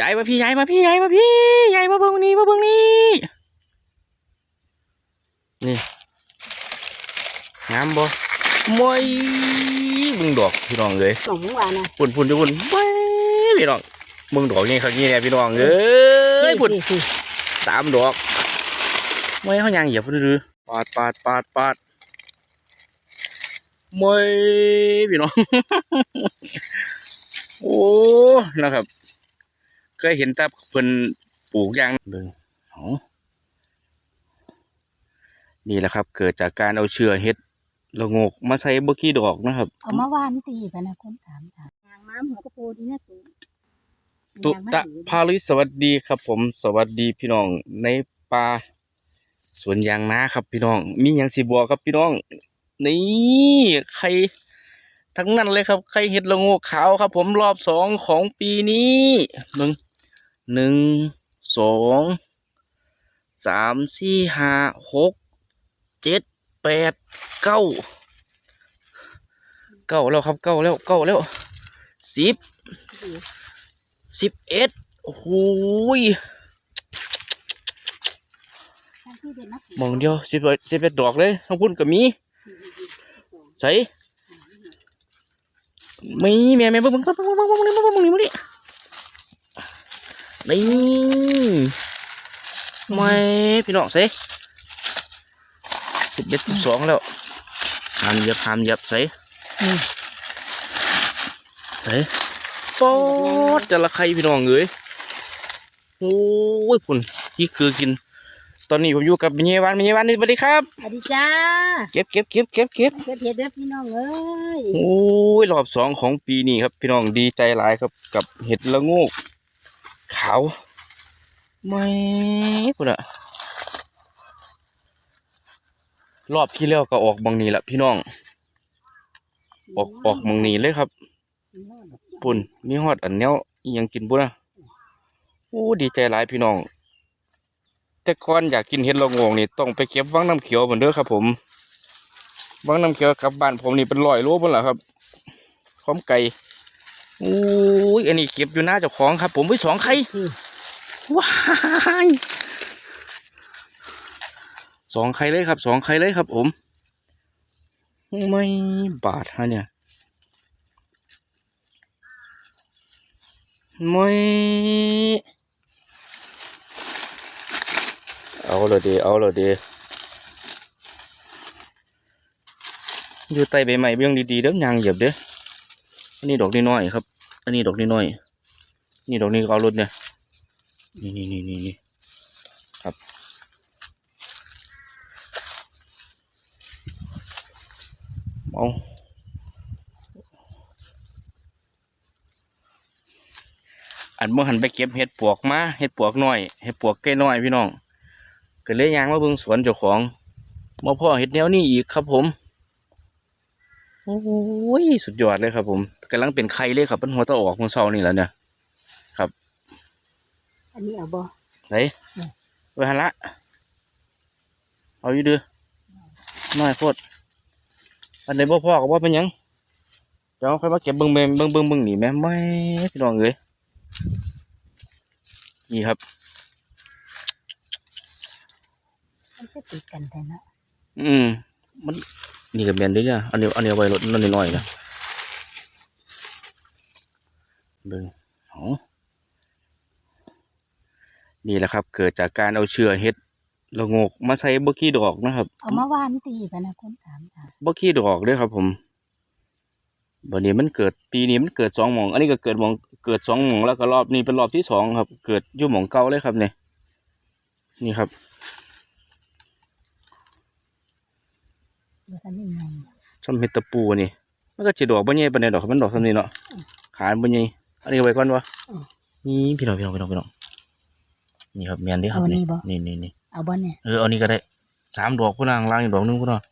ยายมาพี่ยายมาพี่ยายมาพี่ยายมาเบิ่งนี่มาเบิ่งนี่นี่งามบ่มวยเบิ่งดอกพี่น้องเลยสองวันนะฝุ่นฝุ่นจะฝุ่นมวยพี่น้องเบิ่งดอกนี่ครับนี่แหละพี่น้องเอ้ยฝุ่นสิสามดอกมวยเขายางเหยียบฝุ่นหรือปาดปาดปาดปาดมวยพี่น้องโอ้นะครับ เคยเห็นแต่เพิ่นปลูกยางเบิ่งเอานี่แหละครับ เกิดจากการเอาเชื้อเห็ดละโงกมาใส่บกี้ดอกนะครับเอามาวานตีกันนะคนถามถามยางม้าหัวกระโปรงนี่นะตู่ตุยางม้ตะดีพาลุยสวัสดีครับ ผมสวัสดีพี่น้องในป่าสวนยางนาครับ พี่น้อง มีหยังสิบอกครับพี่น้อง นี่ใครทั้งนั้นเลยครับ ใครเห็ดละโงกขาวครับ ผมรอบสองของปีนี้หนึ่ง หนึ่งสองสามสี่ห้าหกเจ็ดแปดเก้าเก้าแล้วครับเก้าแล้วเก้าแล้วสิบสิบเอ็ดโอ้โหยมองเดียวสิบเอ็ดสิบเอ็ดดอกเลยทั้งพุ่นก็มีใส่มีแม่แม่เบิ่งเบิ่งเบิ่งเบิ่งเบิ่งเบิ่งเบิ่งเบิ่งเบิ่งเบิ่ง นี่นี่ไม่พี่น้องใส่สิบเอ็ดสิบสองแล้วหามเหยียบหามเหยียบใส่อืมใส่ปอดจะละใครพี่น้องเอ้ยโอ้ยคุณที่คือกิน ตอนนี้ผมอยู่กับมิเยวันมิเยวันนี่สวัสดีครับสวัสดีจ้าเก็บเก็บเก็บเก็บเก็บเก็บเห็ดเด้อพี่น้องเอ้ยโอ้ยรอบสองของปีนี้ครับ พี่น้องดีใจหลายครับกับเห็ดละโงก ขาวไม่คุณอะรอบที่แล้วก็ออกบางนี้แหละพี่น้อง ออกออกบางนี้เลยครับ ปุ่นมีฮอดอันเนี้ยยังกินปุ่นอะโอ้ดีใจหลายพี่น้อง แต่ก่อนอยากกินเห็ดละโงงนี่ต้องไปเก็บวังน้ำเขียวเหมือนเด้อครับ ผมวังน้ำเขียวกับบ้านผมนี่เป็นร้อยโลบนแหละครับพร้อมไก่ อ้ยอันนี้เก็บอยู่หน้าเจ้าของครับ ผมไว้สองไข่พี่ว้ายสองไข่เลยครับสองไข่เลยครับ ผมไม่บาดฮะเนี่ยไม่เอาเลยดีเอาเลยดีอยู่ใต้ใบไม้เบี้ยงดีๆเด้อยางเหยียบเด้ออันนี้ดอกน้อยๆครับ อันนี้ดอกนี้น้อย นี่ดอกนี้ก็เอารถเนี่ย นี่นี่นี่นี่นี่ครับเอาอันเมื่อหันไปเก็บเห็ดปวกมาเห็ดปวกน้อยเห็ดปวกแก่น้อยพี่น้องก็เลยยางมาเบิ่งสวนเจ้าของมาพ่อเห็ดแนวนี้อีกครับผม โอ้ยสุดยอดเลยครับผม กำลังเป็นไข่เลยครับเป็นหัวตะออกของเสานี่แหล้วเนี่ยอันนี้เอาบ่ไหนไว้หันละ เอาอยู่เดือน้อยโคตรอันไหนบ่พ่อก็ว่าเป็นหยังเดี๋ยวค่อยมาเก็บเบิ่งเบิ่งเบิ่งเบิ่งเบิ่งนี่แม่ไม่พี่น้องเอ้ยนี่ครับมันจะติดกันแต่นะอืมมันนี่ก็แม่นเด้อเนี่ยอันนี้อันนี้เอาไว้รถนั่นน้อยๆนะ เบิ่งเอานี่แหละครับ เกิดจากการเอาเชื้อเห็ดละโงกมาใส่บกี้ดอกนะครับเอามาวานตีกันนะคนถามถามบกี้ดอกเด้วยครับ ผมบัดนี้มันเกิดปีนี้มันเกิดสองหมอง อันนี้ก็เกิดหมองเกิดสองหมองแล้วก็รอบนี้เป็นรอบที่สองครับ เกิดอยู่หมองเก่าเลยครับเนี่ยนี่ครับเดี๋ยวกันนี่ไงซ้ำเห็ดตะปูนี่มันก็จะดอกบ่ใหญ่ปานใดดอกครับมันดอกซ้ำนี้เนาะขาบ่ใหญ่ อันนี้เอาไว้ก่อนวะนี่พี่น้องพี่น้องพี่น้องพี่น้องนี่ครับแม่นเด้ครับนี่นี่นี่นี่เอาบ่เนี่ย เออเอานี่ก็ได้สามดอกพุ่นนางล่างอีกดอกหนึงพุ่นเนาะ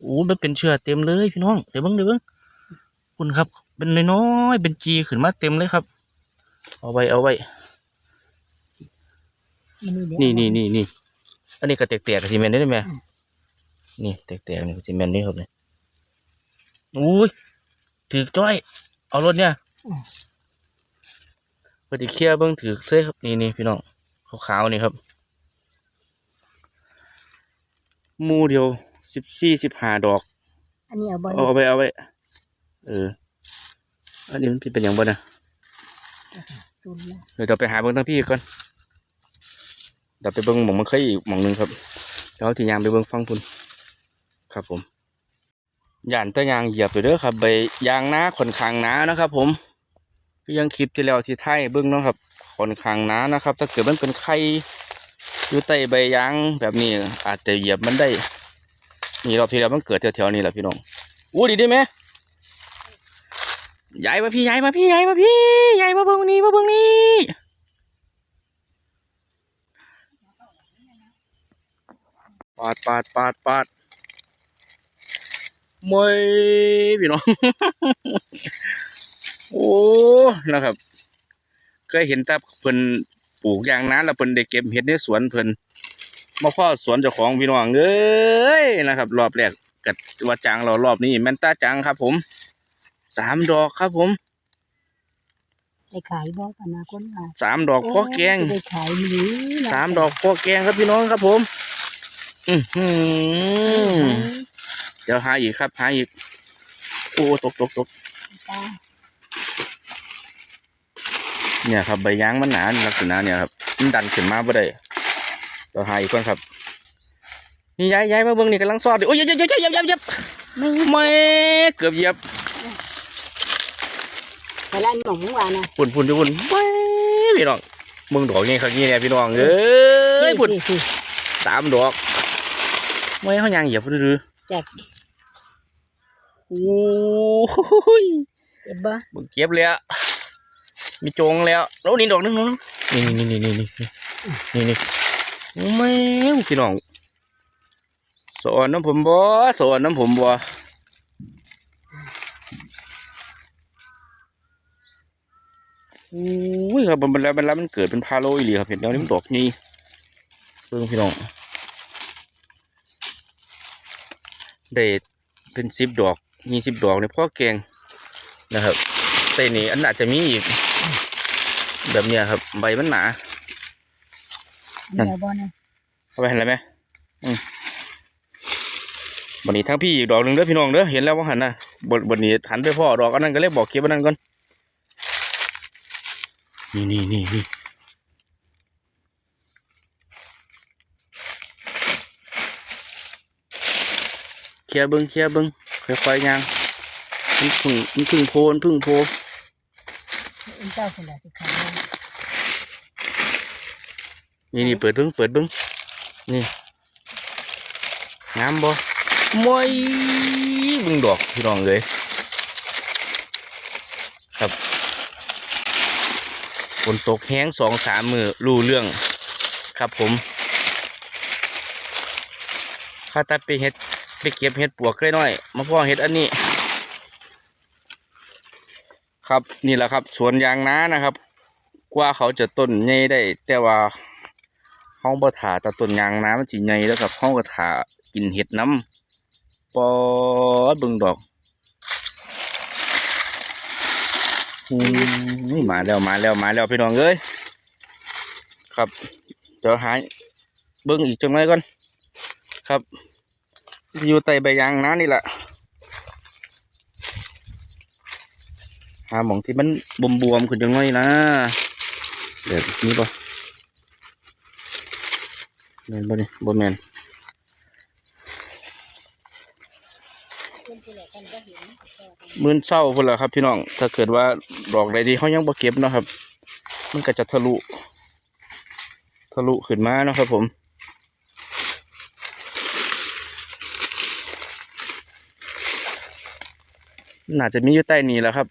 โอ้มันเป็นเชื้อเต็มเลยพี่น้องเดี๋ยวเบิ่งเดี๋ยวเบิ่งคุณครับ เป็นน้อยๆเป็นจีขึ้นมาเต็มเลยครับ เอาไว้เอาไว้ มันนี่เดี๋ยวนี่นี่นี่นี่อันนี้ก็แตกๆกับซีเมนต์ได้ไหมอืมนี่แตกๆนี่ซีเมนต์นี่ครับเนี่ยอุ้ยถือจ้อย เอารถเนี่ย ไปอดีเคลียร์เบิ่งถือเสื้อครับนี่นี่พี่น้องขาวๆนี่ครับหมูเดียวสิบสี่สิบห้าดอก อันนี้เอาบอลเอาเอาไปเอาไปเอออันนี้มันเป็นอย่างบ่นะซุนแล้วเดี๋ยวเราไปหาเบิ่งทั้งพี่ก่อนเดี๋ยวไปเบิ่งหมองมันเคยอีกหมองหนึงครับแล้วที่ยางไปเบิ่งฟังพุ่นครับผมย่านแตะยางเหยียบไปเด้อครับใบยางหนาค่อนข้างหนานะครับ ผม ก็ยังคลิปที่แล้วที่ไทยเบิ่งเนาะครับค่อนข้างหนานะครับ ถ้าเกิดมันเป็นไข่อยู่ใต้ใบยางแบบนี้ อาจจะเหยียบมันได้ นี่รอบที่แล้วมันเกิดแถวๆนี้แหละพี่น้องอู้ดีได้ไหมยายมาพี่ยายมาพี่ยายมาพี่ยายมาเบิ่งนี่มาเบิ่งนี่ปาดปาดปาดปาดมวยพี่น้อง โอ้นะครับ เคยเห็นแต่เพิ่นปลูกอย่างนั้นแล้วเพิ่นได้เก็บเห็ดในสวนเพิ่นมาพ่อสวนเจ้าของพี่น้องเอ้ยนะครับ รอบแรกกัดว่าจังเรารอบนี้แม่นตาจังครับ ผมสามดอกครับ ผมไปขายบ่ปานาคนมาสามดอกพ่อแกงจะไปขายหรือสามดอกพ่อแกงครับพี่น้องครับผม อือหือเดี๋ยวหาอีกครับหาอีกโอ้ตกตกตกจ้า เนี่ยครับใบยางมันหนาลักษณะเนี่ยครับมันดันขึ้นมาบ่ได้เดี๋ยวหาอีกก่อนครับ นี่ย้ายย้ายมาเบิ่งนี่กำลังซอดอยู่โอ้ยเหยับเหยับเหยับเหยับเหยับไม่ไม่เกือบเหยียบไปร้านหมองว่านะฝุ่นฝุ่นอยู่ฝุ่นไม่พี่น้องมึงดอกนี่ครับนี่เนี่ยพี่น้องเอ้ยฝุ่นนี่นี่สามดอกไม่เขายางเหยียบหรือแจกโอ้ยเอ็ดบ่มึงเก็บแล้ว มีโจงแล้วแล้วนี่ดอกนึงน้องนี่นี่นี่นี่นี่นี่นี่แม่พี่น้องสอนน้ำผมบ่สอนน้ำผมบ่อุ้ยครับมันแล้วมันแล้วมันเกิดเป็นพาโลอีหลีครับเห็นแล้วนี่มันดอกนี่เพิ่งพี่น้องเดทเป็นสิบดอกยี่สิบดอกเนี่ยพ่อแกงนะครับแต่นี่อันอาจจะมีอีก แบบเนี้ยครับ ใบมันหนานั่นเดี๋ยวบ่นะเอาไปเห็นอะไรไหมอืมวันนี้ทั้งพี่อีกดอกหนึ่งเด้อพี่น้องเด้อเห็นแล้วว่าหันนะบนบนนี้หันไปพ่อดอกอันนั้นก็เลยบอกเก็บอันนั้นก่อนนี่นี่นี่นี่เคลียร์เบิ้งเคลียร์เบิ้งค่อยๆย่างมันพึ่งมันพึ่งโพมันพึ่งโพเอ็นเจ้าคนละสิขาย นี่นี่เปิดเบิ้งเปิดเบิ้งนี่งามบ่มวยเบิ้งดอกพี่น้องเลยครับฝนตกแห้งสองสามมือรู้เรื่อง ครับผมข้าตัดไปเห็ดไปเก็บเห็ดปวกใกล้น้อยมาพ่อเห็ดอันนี้ ครับนี่แหละครับ สวนยางนานะครับ กว่าเขาจะต้นใหญ่ได้ แต่ว่า ห้องบ่ถาตะต้นยางน้ำมันสิใหญ่แล้วกับห้องก็ถากินเห็ดน้ำปอดเบิ่งดอกอืมมาแล้วมาแล้วมาแล้วพี่น้องเอ้ยครับเดี๋ยวหาเบิ่งอีกจังไรก่อนครับ อยู่ใต้ใบยางน้านี่แหละหาหมองที่มันบวมๆขึ้นจังไรนะเดี๋ยวนี้ป่ะ แมนบ่นี่บ่แมนคนผู้ใหญ่กันเหมื่นเศร้าพุ่นละครับพี่น้อง ถ้าเกิดว่าดอกใดที่เขายังบ่เก็บเนาะครับ มันก็จะทะลุ ทะลุขึ้นมาเนาะครับ ผมน่าจะมีอยู่ใต้นี้แหละครับ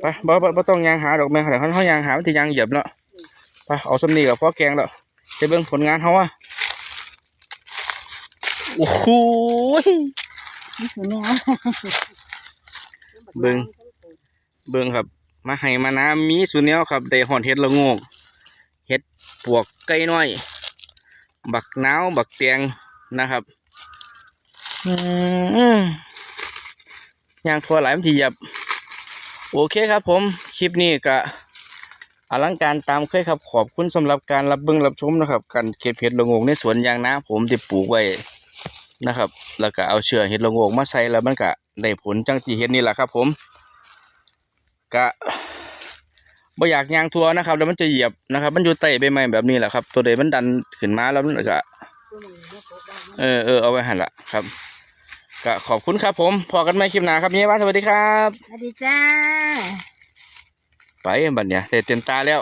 ไปบ่บ่ต้องยางหาดอกแม่เดี๋ยวเขาเขายางหามันจะยางเหยียบเนาะไปเอาสำนีกับพ่อแกงแล้ว จะเบิ่งผลงานเขาอะโอ้โหนี่คือแมวเบิ่งเบิ่งครับ มาให้มานามีสุเนียวครับได้หอนเห็ดละโงกเห็ดปวกไก่น้อย บักนาวบักเตียงนะครับอืมย่างทัวหลายมันทีเหยียบโอเคครับผม คลิปนี้ก็ อลังการตามเคยครับ ขอบคุณสำหรับการรับเบิ่งรับชมนะครับ การเก็บเห็ดละโงกในสวนยางนาผมที่ปลูกไว้นะครับ แล้วก็เอาเชื้อเห็ดละโงกมาใส่แล้วมันก็ได้ผลจังที่เห็นนี่แหละครับ ผมก็บ่อยากยางทัวนะครับ แล้วมันจะเหยียบนะครับ มันอยู่ใต้ใบไม้แบบนี้แหละครับ ตัวใดมันดันขึ้นมาแล้วมันก็เออเออเอาไว้หันละครับก็ขอบคุณครับผม พอกันใหม่คลิปหน้าครับเนี่ยบ้านสวัสดีครับ สวัสดีจ้า ไปบัดเนี่ยเสร็จเต็มตาแล้ว